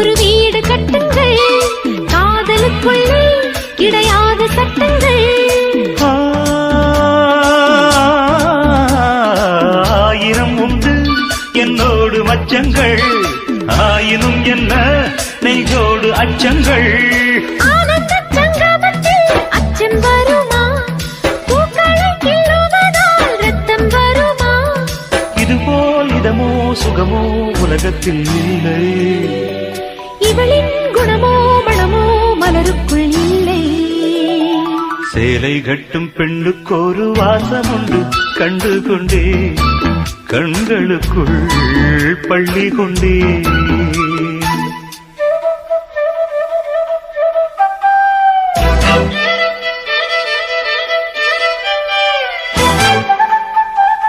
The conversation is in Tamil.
ஒரு வீடு கட்டுங்கள். காதலுக்குள்ளே கிடையாது சட்டங்கள். ஆயிரம் உண்டு. என்னோடு மச்சங்கள் ஆயினும் என்ன? நெஞ்சோடு அச்சங்கள். சுகமோ உலகத்தில் இல்லை. சேலை கட்டும் பெண்ணுக்கொரு வாசம் உண்டு கண்டு கொண்டே. கண்களுக்குள் பள்ளி கொண்டே.